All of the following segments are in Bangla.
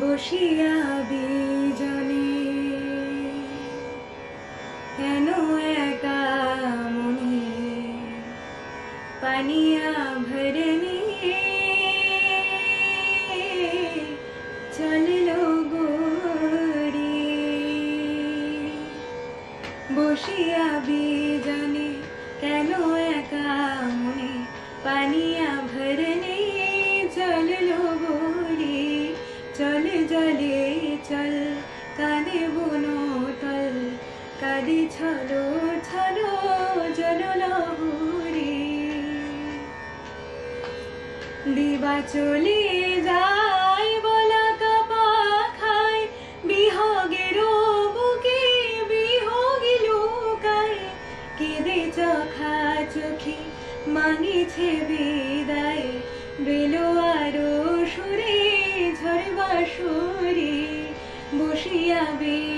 বসিয়া বিজনে কেন একা মনে পানিয়া ভরনি চলল গোরি বসিয়া বিজনে কাঁদে ছলো ছলো দিবা চলে যায় বলা কাপা খায়, বিহগের বুকে বিহগে লুকায়। কেঁদে চোখা চোখে মাগিছে বিদায়, বেলো আরও সুরে ঝরবা সুরে, বসিয়া বেজনে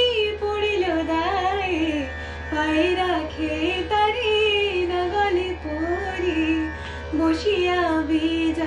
নাগালে পড়ি বসিয়া বিজানে